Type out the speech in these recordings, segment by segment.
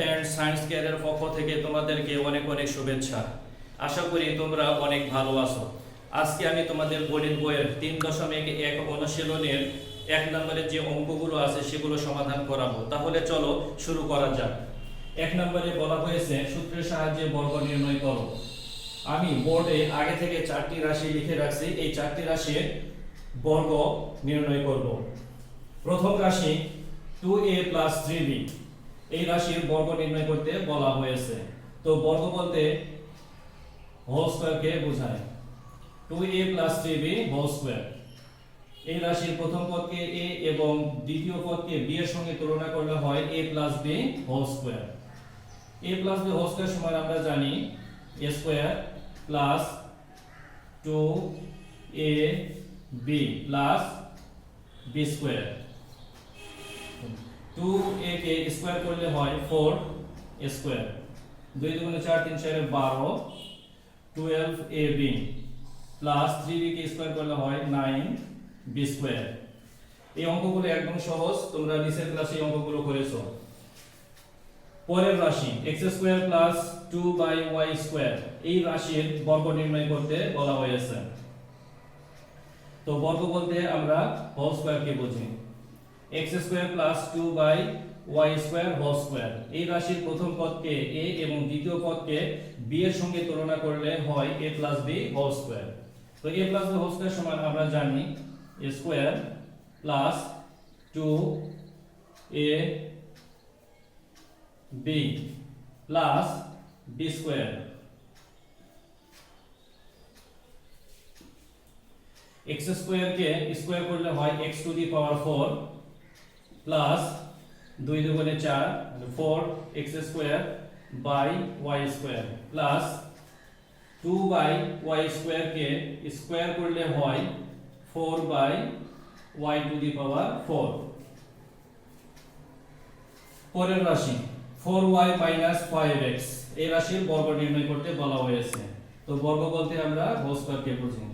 And science কেয়ারের পক্ষ থেকে তোমাদেরকে অনেক অনেক শুভেচ্ছা। আশা করি তোমরা অনেক ভালো আছো। আজকে আমি তোমাদের গণিত বইয়ের তিন দশমিক এক অনুশীলনের এক নম্বরের যে অঙ্কগুলো আছে সেগুলো সমাধান করাবো। তাহলে চলো শুরু করা যাক। এক নম্বরে বলা হয়েছে, সূত্রের সাহায্যে বর্গ নির্ণয় করো। আমি বোর্ডে আগে থেকে চারটি রাশি লিখে রাখছি, এই চারটি রাশির বর্গ নির্ণয় করব। প্রথম রাশি two A plus three B এই রাশির বর্গ নির্ণয় করতে বলা হয়েছে। তো বর্গ বলতে হোল স্কোয়ারকে বোঝায়। Two A plus three B whole square এই রাশির প্রথম পদকে এ এবং দ্বিতীয় পদকে বি এর সঙ্গে তুলনা করলে হয় A plus B whole square A plus B whole square সমান আমরা জানি A square plus two A B plus B square A K square করলে হয় ফোর স্কোয়ার দুই দুগুণে চার, তিন, চারে বারো। Twelve A B plus three B K square করলে হয় নাইন বি স্কোয়ার এই অঙ্কগুলো একদম সহজ, তোমরা নিচের ক্লাসে এই অঙ্কগুলো করেছ। পরের রাশি X square plus two by Y square এই রাশির বর্গ নির্ণয় করতে বলা হয়েছে। তো বর্গ বলতে আমরা হোল স্কোয়ারকে বুঝি। X square plus two by Y square whole square এই রাশির প্রথম পদকে এ এবং দ্বিতীয় পদকে বি এর সঙ্গে তুলনা করলে হয় A plus B whole square তো A plus B whole square সমান আমরা জানি square plus two A B plus B square X স্কোয়ারকে স্কোয়ার করলে হয় X two the power four plus দুই দুগুণে চার four X square by Y square plus two by Y স্কোয়ারকে স্কোয়ার করলে হয় four by Y two the power four পরের রাশি four Y minus five X এই রাশির বর্গ নির্ণয় করতে বলা হয়েছে। তো বর্গ বলতে আমরা হোল স্কোয়ারকে বুঝি।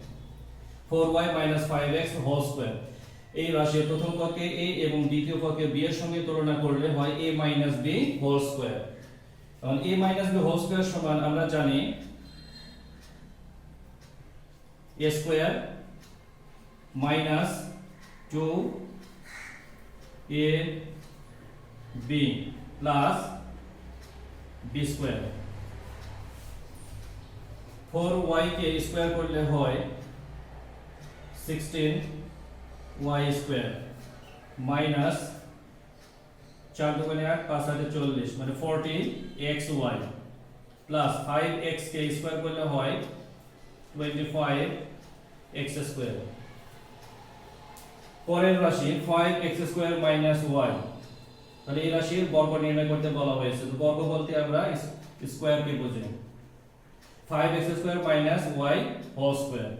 Four Y minus five X whole square এই রাশির প্রথম পক্ষে এ এবং দ্বিতীয় পক্ষে বি এর সঙ্গে তুলনা করলে হয় A minus B whole square কারণ A minus B whole square সমান আমরা জানি A square minus two A B plus B square four Y K square করলে হয় সিক্সটিন ওয়াই স্কোয়ার মাইনাস চার দোকানে আট পাঁচ আটে চল্লিশ মানে forty X Y plus five X কে স্কোয়ার করলে হয় টোয়েন্টি ফাইভ এক্স স্কোয়ার পরের রাশি five X square minus Y তাহলে এই রাশির বর্গ নির্ণয় করতে বলা হয়েছে। তো বর্গ বলতে আমরা স্কোয়ার কে বুঝি। Five X square minus Y whole square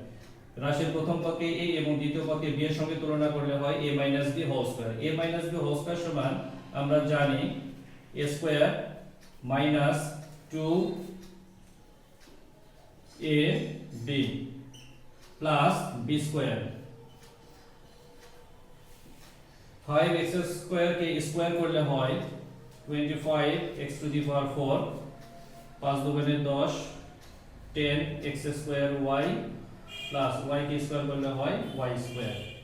রাশির প্রথম পদকে a এবং দ্বিতীয় পদকে b এর সঙ্গে তুলনা করলে হয় a minus b whole square a minus b whole square সমান আমরা জানি a square minus 2 a b plus b square 5x square K square করলে হয় 25x টু দি পাওয়ার 4 5 দুগুণে 10 10 x square y plus Y কে স্কোয়ার করলে হয় Y square